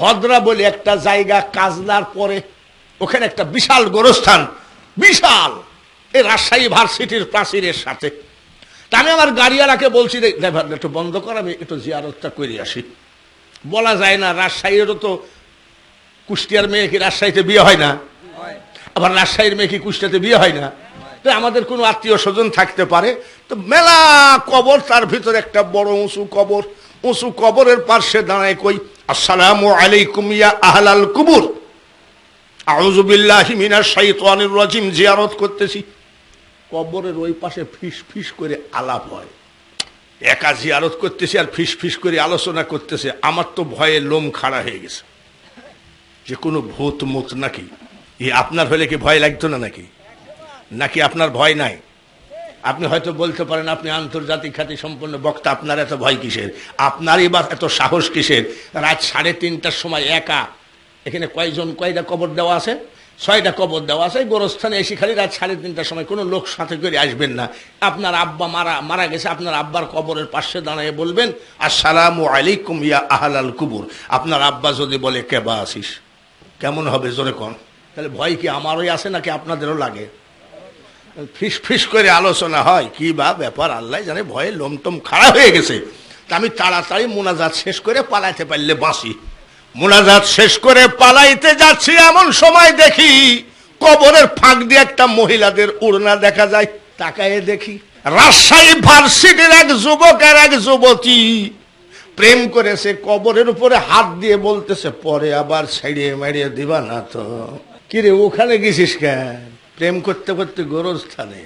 ভদ্রা বলে একটা জায়গা কাজলার পরে ওখানে একটা বিশাল গোরস্থান। বিশাল! এই রাজশাহী ভার্সিটির প্রাচীরের সাথে। তা আমি আমার গাড়িওয়ালাকে বলছি ড্রাইভার একটু বন্ধ কর, আমি একটু জিয়ারতটা করে আসি। বলা যায় না, রাজশাহীরও তো কুষ্টিয়ার মেয়ে কি রাজশাহীতে বিয়ে হয় না? আবার রাজশাহীর মেয়ে কি কুষ্টিয়াতে বিয়ে হয় না? তো আমাদের কোনো আত্মীয় স্বজন থাকতে পারে। তো মেলা কবর, তার ভিতরে একটা বড় উঁচু কবর। উঁচু কবরের পার্শ্বে দাঁড়ায় কই? আসসালামু আলাইকুম ইয়া আহলাল কুবুর। আউযু বিল্লাহি মিনাশ শাইতানির রাজিম, জিয়ারত করতেছি। কবরের ওই পাশে ফিস ফিস করে আলাপ হয়। একা জিয়ারত করতেছি আর ফিস ফিস করে আলোচনা করতেছে। আমার তো ভয়ে লোম খাড়া হয়ে গেছে। যে কোনো ভূত মুত নাকি? এ আপনার হলে কি ভয় লাগতো না নাকি? নাকি আপনার ভয় নাই? আপনি হয়তো বলতে পারেন, আপনি আন্তর্জাতিক খ্যাতি সম্পন্ন বক্তা, আপনার এত ভয় কিসের? আপনারই এবার এত সাহস কিসের? রাত সাড়ে তিনটার সময় একা। এখানে কয়জন, কয়টা কবর দেওয়া আছে? ছয়টা কবর দেওয়া আছে, গোরস্থানে এসে খালি রাত সাড়ে তিনটার সময় কোনো লোক সাথে করে আসবেন না। আপনার আব্বা মারা মারা গেছে, আপনার আব্বার কবরের পাশে দাঁড়িয়ে বলবেন, আসসালামু আলাইকুম ইয়া আহলাল কুবুর। আপনার আব্বা যদি বলে কেবা আসিস কেমন হবে? জোরে কন। তাহলে ভয় কি আমারই আছে নাকি আপনাদেরও লাগে? ফিস ফিস করে আলোচনা হয়, কি বা ব্যাপার, আল্লাহ জানে ভয়ে লোমটম খাড়া হয়ে গেছে। তা আমি তাড়াতাড়ি মোনাজাত শেষ করে পালাইতে পারলে বাঁচি। মোনাজাত শেষ করে পালাইতে যাচ্ছি এমন সময় দেখি, কবরের ফাঁক দিয়ে একটা মহিলাদের উড়না দেখা যায়, তাকায়ে দেখি, রাজশাহী ভার্সিটির এক যুবক আর এক যুবতী। প্রেম করেছে কবরের উপরে হাত দিয়ে বলতেছে, পরে আবার ছেড়িয়ে মারিয়ে দিবা না তো। কিরে, ওখানে গেছিস কেন? প্রেম করতে করতে গোরস্থানে